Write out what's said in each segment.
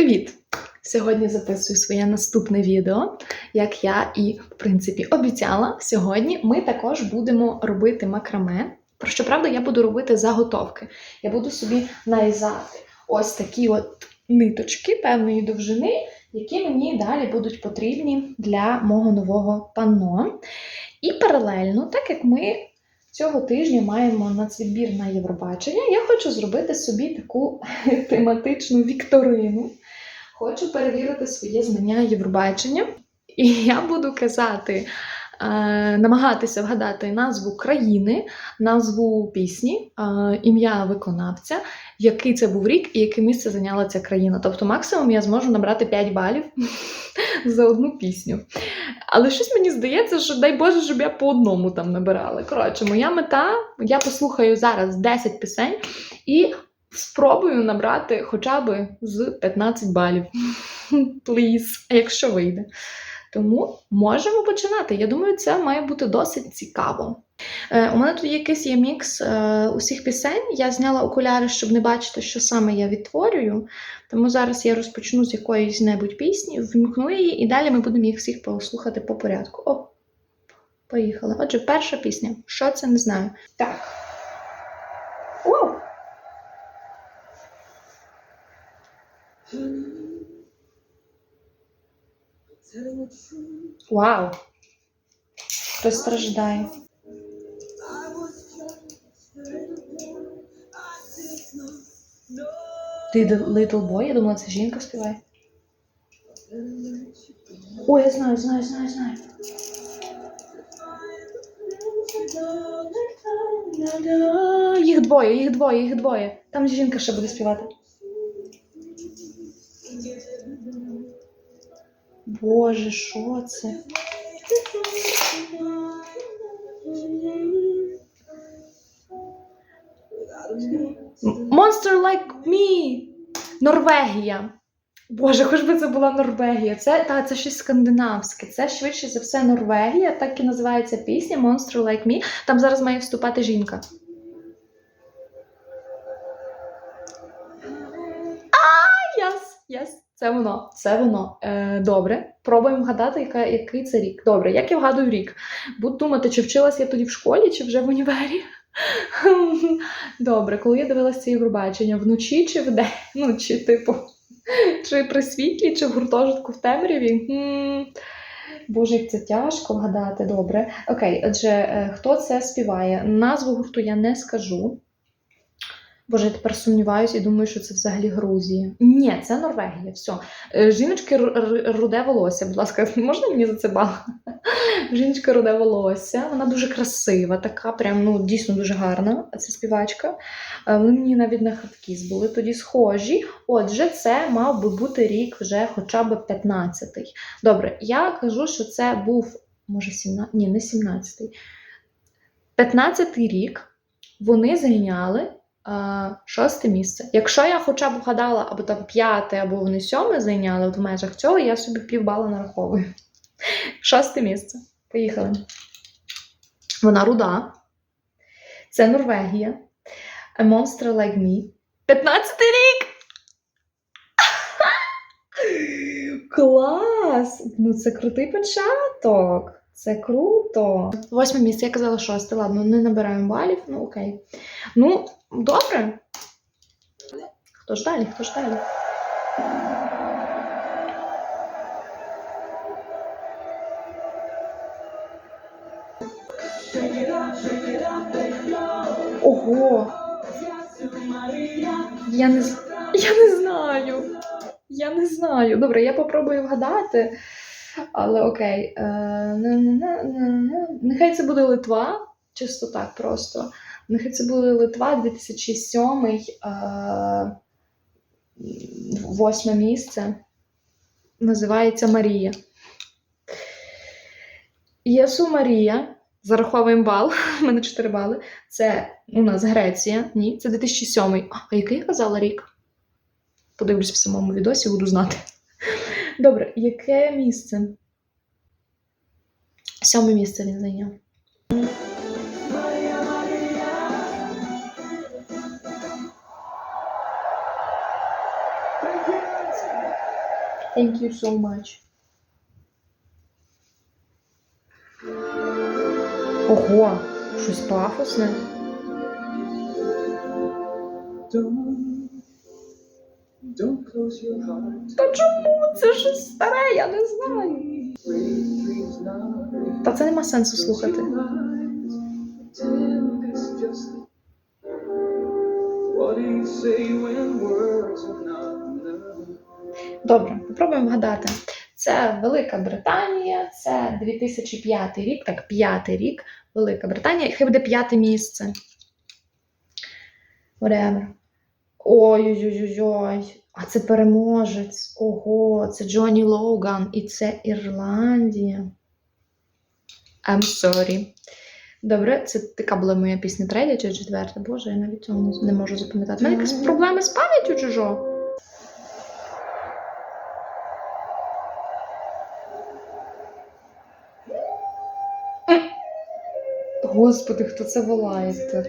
Привіт! Сьогодні записую своє наступне відео. Як я і, в принципі, обіцяла, сьогодні ми також будемо робити макраме. Про що правда, я буду робити заготовки. Я буду собі нарізати ось такі от ниточки певної довжини, які мені далі будуть потрібні для мого нового панно. І паралельно, так як ми цього тижня маємо нацвідбір на Євробачення, я хочу зробити собі таку тематичну вікторину. Хочу перевірити своє знання Євробачення. І я буду казати, намагатися вгадати назву країни, назву пісні, е, ім'я виконавця, який це був рік і яке місце зайняла ця країна. Тобто, максимум я зможу набрати 5 балів за одну пісню. Але щось мені здається, що дай Боже, щоб я по одному там набирала. Коротше, моя мета, я послухаю зараз 10 пісень і спробую набрати хоча б з 15 балів. Please, якщо вийде. Тому можемо починати. Я думаю, це має бути досить цікаво. Е, у мене тут якийсь є мікс е, усіх пісень. Я зняла окуляри, щоб не бачити, що саме я відтворюю. Тому зараз я розпочну з якоїсь небудь пісні, вмкну її, і далі ми будемо їх всіх послухати по порядку. О, поїхали. Отже, перша пісня. Що це не знаю. Так. Вау! Вау! Хтось страждає. Little, little Boy, я думала, це жінка співає. Ой, я знаю, знаю, знаю, знаю. Їх двоє, їх двоє, їх двоє. Там жінка ще буде співати. Боже, що це? Monster Like Me! Норвегія. Боже, хоч би це була Норвегія. Це, та, це щось скандинавське. Це швидше за все Норвегія, так і називається пісня Monster Like Me. Там зараз має вступати жінка. А, yes, yes. Це воно, це воно. Е, добре. Пробуємо вгадати, яка, який це рік. Добре, як я вгадую рік? Буду думати, чи вчилась я тоді в школі, чи вже в універі. Добре, коли я дивилася це Євробачення, вночі чи вдень? Ну, чи типу, чи при світлі, чи в гуртожитку в темряві? Боже, як це тяжко вгадати, добре. Окей, отже, е, хто це співає? Назву гурту я не скажу. Боже, я тепер сумніваюся і думаю, що це взагалі Грузія. Ні, це Норвегія. Все. Жіночки руде волосся, будь ласка, можна мені за це бал? Жіночка руде волосся, вона дуже красива, така, прям ну дійсно дуже гарна. Це співачка. Е, Вони мені навіть на хаткіз були тоді схожі. Отже, це мав би бути рік вже хоча б 15-й. Добре, я кажу, що це був, може, 17, ні, не 17-й. 15-й рік вони зайняли шосте місце. Якщо я хоча б вгадала або там п'яте, або вони сьоме зайняли от в межах цього, я собі півбала нараховую. Шосте місце. Поїхали. Вона руда. Це Норвегія. A Monster Like Me. 15 рік! Клас! Ну це крутий початок. Це круто. Восьме місце, я казала шосте. Ладно, не набираємо балів, ну окей. Ну, добре. Хто ж далі? Хто ж далі? Ого! Я не, я не знаю. Я не знаю. Добре, я попробую вгадати. Але окей. Е. Нехай це буде Литва. Чисто так просто. Нехай це буде Литва 2007 е, восьме місце. Називається Марія. Єсу Марія. Зараховуємо бал. У мене 4 бали. Це у нас Греція. Ні, це 2007. А який я казала рік? Подивлюсь в самому відосі, буду знати. Добре, яке місце? Сьоме місце він зайняв. Thank you so much. Ого, щось пафосне. Та чому? Це щось старе, я не знаю. Та це нема сенсу слухати. Добре, попробуємо вгадати. Це Велика Британія, це 2005 рік, так, п'ятий рік, Велика Британія, і хай буде п'яте місце. Whatever. Ой-ой-ой-ой. А це переможець. Ого, це Джонні Логан, і це Ірландія. I'm sorry. Добре, це така була моя пісня третя чи четверта. Боже, я навіть цього не- можу запам'ятати. У мене якісь проблеми з пам'яттю чи Господи, хто це волає так?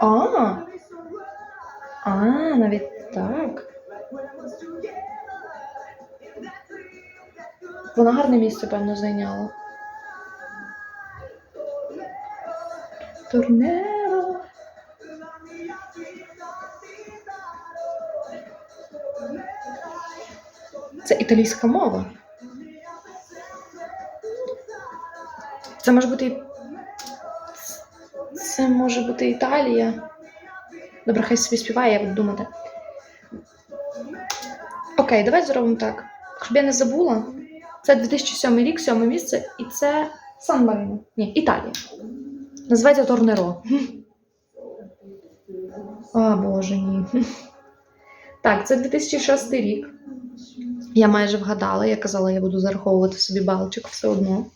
А, а, навіть так. Вона гарне місце, певно, зайняла. Торнеро. Це італійська мова. Це може бути. Це може бути Італія. Добре, хай собі співає, я буду думати. Окей, давай зробимо так. Щоб я не забула. Це 2007 рік, сьоме місце, і це Сан Марино. Ні, Італія. Називається Торнеро. А, боже, ні. Так, це 2006 рік. Я майже вгадала, я казала, я буду зараховувати собі балчик все одно.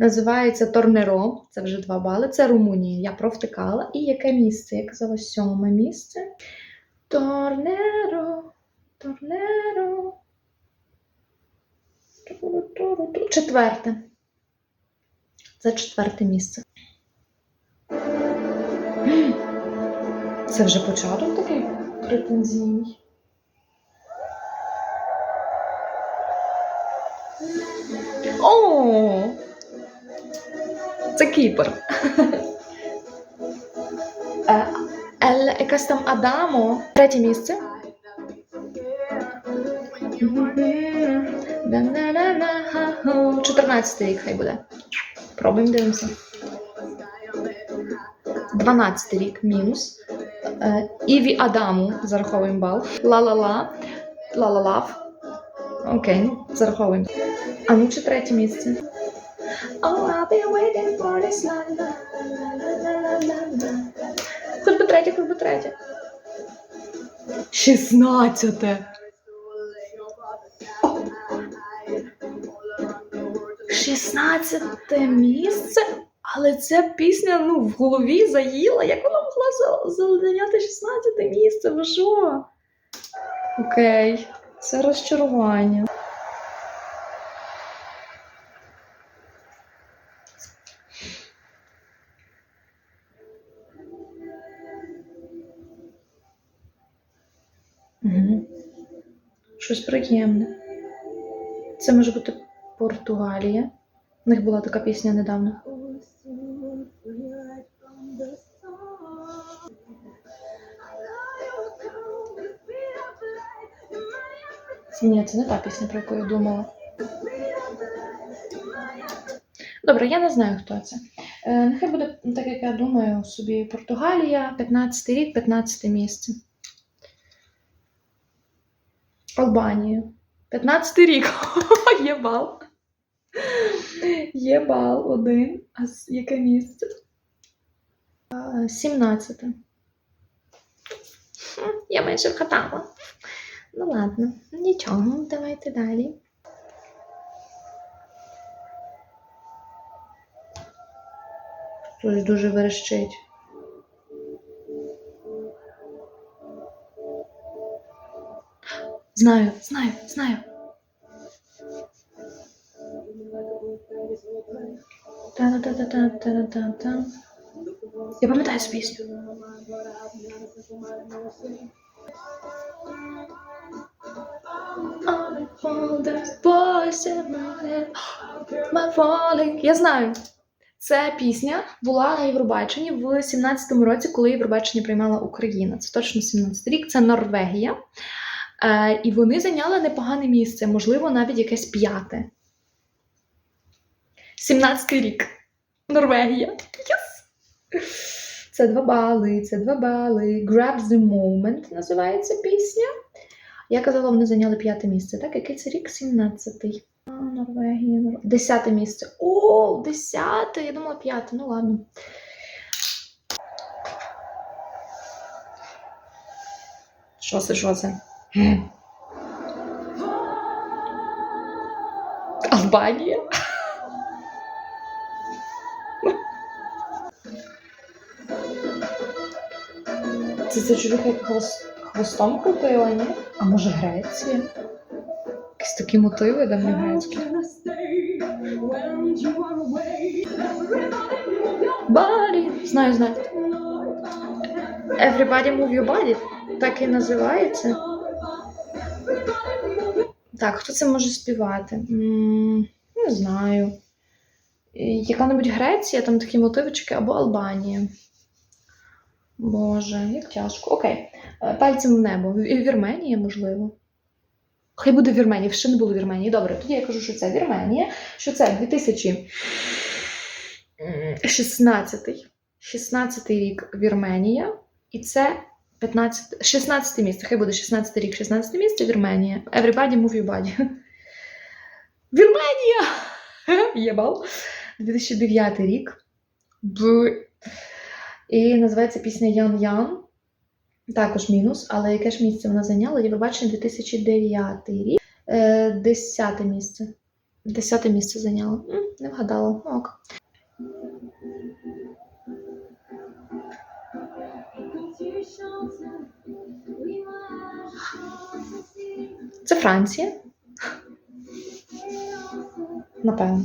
Називається Торнеро, це вже два бали. Це Румунія. Я провтикала. І яке місце? Я казала сьоме місце. Торнеро, Торнеро. Четверте. Це четверте місце. Це вже початок такий претензійний. О! Це Кіпр. Е, якась там Адамо. Третє місце. 14 рік хай буде. Пробуємо дивимося. 12 рік мінус. Е, Іві Адаму зараховуємо бал. Ла-ла-ла. Ла-ла-лав. Окей, зараховуємо. А ну чи третє місце? Oh, I'll be waiting la. Хоч би третє, хоч би третє. Шістнадцяте. Шістнадцяте місце? Але ця пісня ну, в голові заїла. Як вона могла за- зайняти 16 місце? Ви що? Окей, це розчарування. Щось приємне. Це може бути Португалія. У них була така пісня недавно. Ні, це не та пісня, про яку я думала. Добре, я не знаю, хто це. Е, нехай буде так, як я думаю, собі Португалія, 15 рік, 15 місце. Албанія. 15 рік. Є бал. Є бал один. А яке місце? 17. Я менше вгадала. Ну ладно, нічого, давайте далі. Хтось дуже верещить. Знаю, знаю, знаю. Та-та-та-та-та-та-та-та. Я пам'ятаю цю пісню. Я знаю. це пісня була на Євробаченні в 17-му році, коли Євробачення приймала Україна. Це точно 17 рік, це Норвегія. Е, і вони зайняли непогане місце, можливо, навіть якесь п'яте. 17-й рік. Норвегія. Yes! Це два бали, це два бали. Grab the Moment називається пісня. Я казала, вони зайняли п'яте місце. Так, який це рік? 17-й. А, Норвегія, Нор... Десяте місце. О, десяте! Я думала п'яте. Ну ладно. Що це, що це? Албанія? Це ця чоловіка хвост, хвостом крутила, ні? А може Греція? Якісь такі мотиви давні грецькі. Body. Знаю, знаю. Everybody move your body. Так і називається. Так, хто це може співати? Не знаю. Яка-небудь Греція, там такі мотивчики, або Албанія. Боже, як тяжко. Окей. Е, Пальцем в небо. Вірменія, можливо. Хай буде Вірменія, ще не було Вірменії. Добре, тоді я кажу, що це Вірменія, що це 2016 16 рік Вірменія, і це 15, 16 місце. Хай буде 16 рік, 16 місце Вірменія. Everybody move your body. Вірменія! Є бал. 2009 рік. І називається пісня Ян Ян. Також мінус, але яке ж місце вона зайняла? Євробачення 2009 рік. Е, Десяте місце. Десяте місце зайняла. Не вгадала. Ок. Це Франція. Напевно.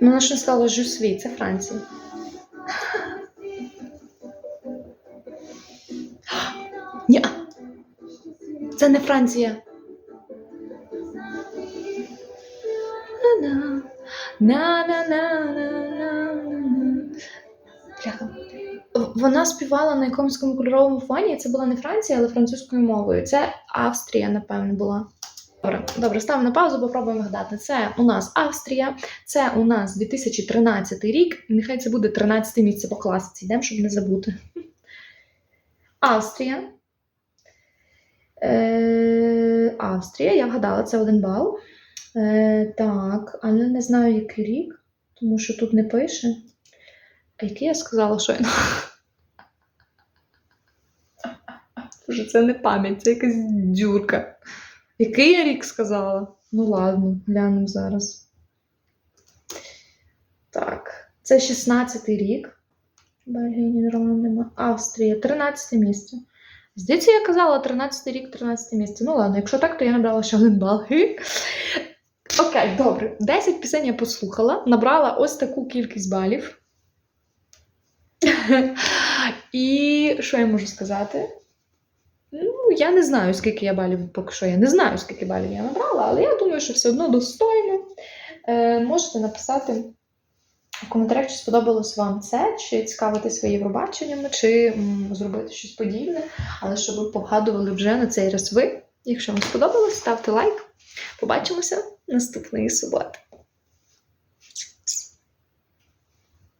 Ну, ж не сказала жусві, це Франція. Ні. Це не Франція. На-на. Вона співала на якомусь кольоровому фоні. Це була не Франція, але французькою мовою. Це Австрія, напевно, була. Добре, добре, ставимо на паузу, попробуємо вгадати. Це у нас Австрія, це у нас 2013 рік. Нехай це буде 13 місце по класиці. Йдемо, щоб не забути. Австрія. Е, Австрія, я вгадала, це один бал. Е, так, але не знаю, який рік, тому що тут не пише. А який я сказала щойно? Боже, це не пам'ять, це якась дюрка. Який я рік сказала? Ну ладно, глянемо зараз. Так, це 16-й рік. Бельгія, Нідерланди. Австрія, 13 місце. Здається, я казала 13 рік, 13 місце. Ну ладно, якщо так, то я набрала ще один бал. Окей, добре. 10 пісень я послухала, набрала ось таку кількість балів. І що я можу сказати? Ну, я не знаю, скільки я балів, поки що я не знаю, скільки балів я набрала, але я думаю, що все одно достойно. Е, можете написати в коментарях, чи сподобалось вам це, чи цікавитись ви Євробаченнями, чи м, зробити щось подібне, але щоб ви погадували вже на цей раз ви. Якщо вам сподобалось, ставте лайк. Побачимося наступної суботи.